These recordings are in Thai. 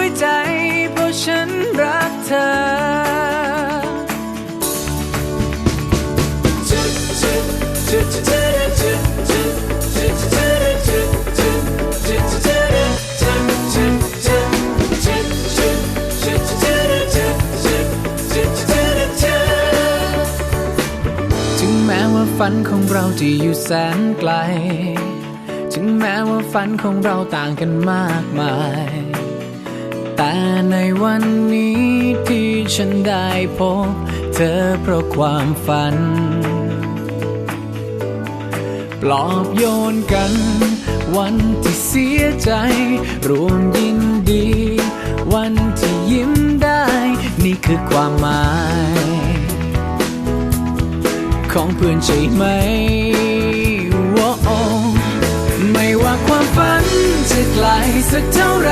วย ฉันรักเธอถึงแม้ว่าฝันของเราจะอยู่แสนไกล ถึงแม้ว่าฝันของเราต่างกันมากมาย แต่ในวันนี้ที่ฉันได้พบ เธอเพราะความฝัน ปลอบโยนกัน วันที่เสียใจ รวมยินดี วันที่ยิ้มได้ นี่คือความหมาย ของเพื่อนใช่ไหมโอ้โอไม่ว่าความฝันจะไกลสักเท่าไร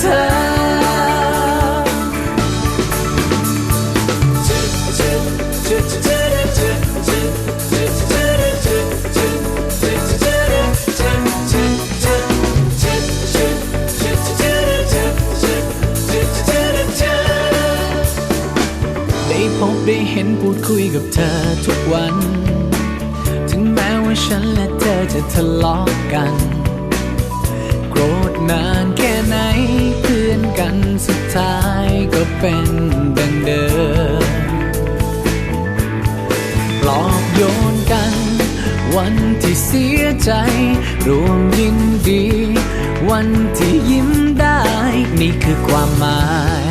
ธอ พูดคุยกับเธอทุกวัน ถึงแม้ว่าฉันและเธอจะทะเลาะกัน โกรธนานแค่ไหนเพื่อนกันสุดท้ายก็เป็นดังเดิมปลอบโยนกัน วันที่เสียใจ รวมยินดี วันที่ยิ้มได้ นี่คือความหมาย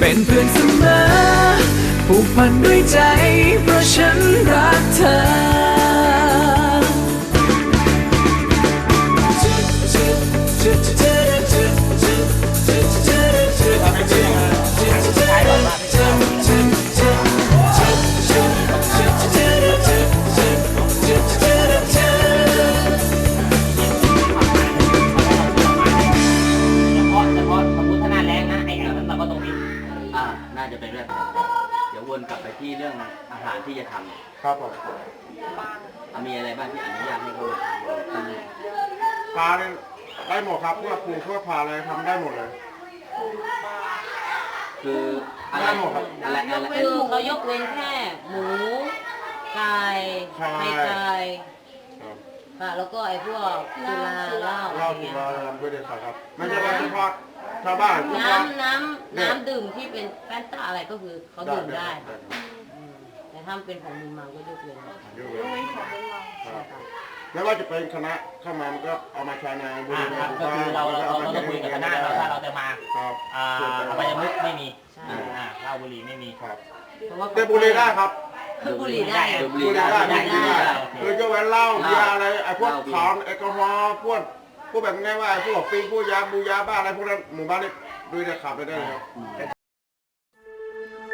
เป็นเพื่อนเสมอผูกพันด้วยใจ เพราะฉันรักเธอ ที่จะทครับผมำมีอะไรบ้างที่อนุญาตให้เขาทำปลาเนี่ยได้หมดครับเพื่อปลูกเพื่อผ่าอะไรทำได้หมดเลย คืออะไรได้หมดครับอะไรอะไรคือเขายกเว้นแค่หมูไก่ใช่ ไข่ไก่ครับค่ะแล้วก็ไอ้พวกสุราเหล้าอะไรเล่าเงี้สุยราทำด้วยเด็ดขาดครับ ไม่ใช่ว่าเฉพาะชาวบ้านเฉพาะน้ำน้ำน้ำดื่มที่เป็นแฟนต้าอะไรก็คือเขาดื่มได้ครั บอืมแต่ถ้าเป็นของมึนเมาก็ยกเว้นเยอะเลยครับไม่ว่าจะเป็นคณะเข้ามามันก็เอามาใช้ในบุอ่ารีครับหก็คือเราเราเรามต้องคุยกับคณะเราถ้าเราจะมาครับอ่าอบายมุกไม่มีใช่ อ่าเหล้าบุหรี่ไม่มี ครับเพราะว่าแต่บุรีได้ครับ คือบุหรี่ได้ดูอะ บุหบุรี่รีได้ได้ได้บุรีได้ได้โอเคคือยกเว้นเหล้าเบียร์อะไรไอ้พวกเหล้าเบียร์ถอนแอลกอฮอล์พวกพวกแบบง่ายว่าไอ้พวกปีพวกยาบูยาบ้าอะไรพวกนั้นหมู่บ้านนี้ด้วยเด็ดขาดไปได้เลยครับ